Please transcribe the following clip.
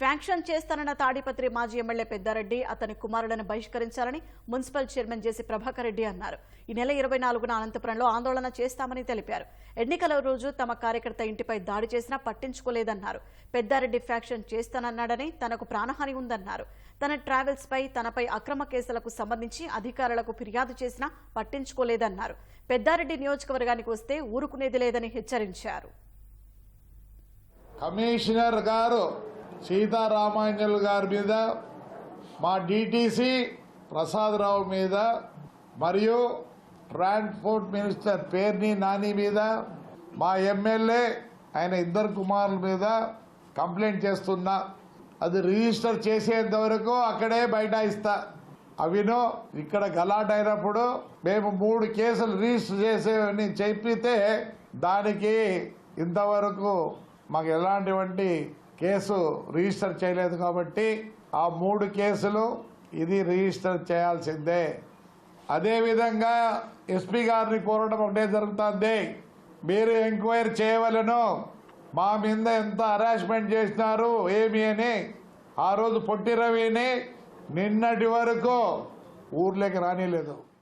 Function చేస్తానన్న Tadipatri మాజీ MLA Peddareddy అతని కుమారులను బహిష్కరించాలని municipal chairman JC Prabhakar Reddy అన్నారు. ఈ నెల ఇరవై నాలుగున అనంతపురంలో ఆందోళన చేస్తామని తెలిపారు. ఎన్నికల రోజు తమ కార్యకర్త ఇంటిపై దాడి చేసినా పట్టించుకోలేదన్నారు. పెద్దారెడ్డి ఫ్యాక్షన్ చేస్తానన్నాడని తనకు ప్రాణహాని ఉందన్నారు. తన ట్రావెల్స్ పై తనపై అక్రమ కేసులకు సంబంధించి అధికారులకు ఫిర్యాదు చేసినా పట్టించుకోలేదన్నారు. పెద్దారెడ్డి నియోజకవర్గానికి వస్తే ఊరుకునేది లేదని హెచ్చరించారు. కమిషనర్ గారు సీతారామాంజల్ గారి మీద మా డిటిసి ప్రసాదరావు మీద మరియు ట్రాన్స్పోర్ట్ మినిస్టర్ పేర్ని నాని మీద మా ఎమ్మెల్యే ఆయన ఇద్దరు కుమారుల మీద కంప్లైంట్ చేస్తున్నా. అది రిజిస్టర్ చేసేంత వరకు అక్కడే బైఠాయిస్తా. అవినో ఇక్కడ గలాట్ అయినప్పుడు మేము మూడు కేసులు రిజిస్టర్ చేసేవని చెప్పితే దానికి ఇంతవరకు మాకు ఎలాంటివంటి కేసు రిజిస్టర్ చేయలేదు కాబట్టి ఆ మూడు కేసులు ఇది రిజిస్టర్ చేయాల్సిందే. అదేవిధంగా ఎస్పీ గారిని కోరడం ఒకటే జరుగుతుంది. మీరు ఎంక్వైరీ చేయవలను. మా మీద ఎంత హరాస్మెంట్ చేసినారు ఏమి అని. ఆ రోజు పొట్టి రవిని నిన్నటి వరకు ఊర్లోకి రానిలేదు.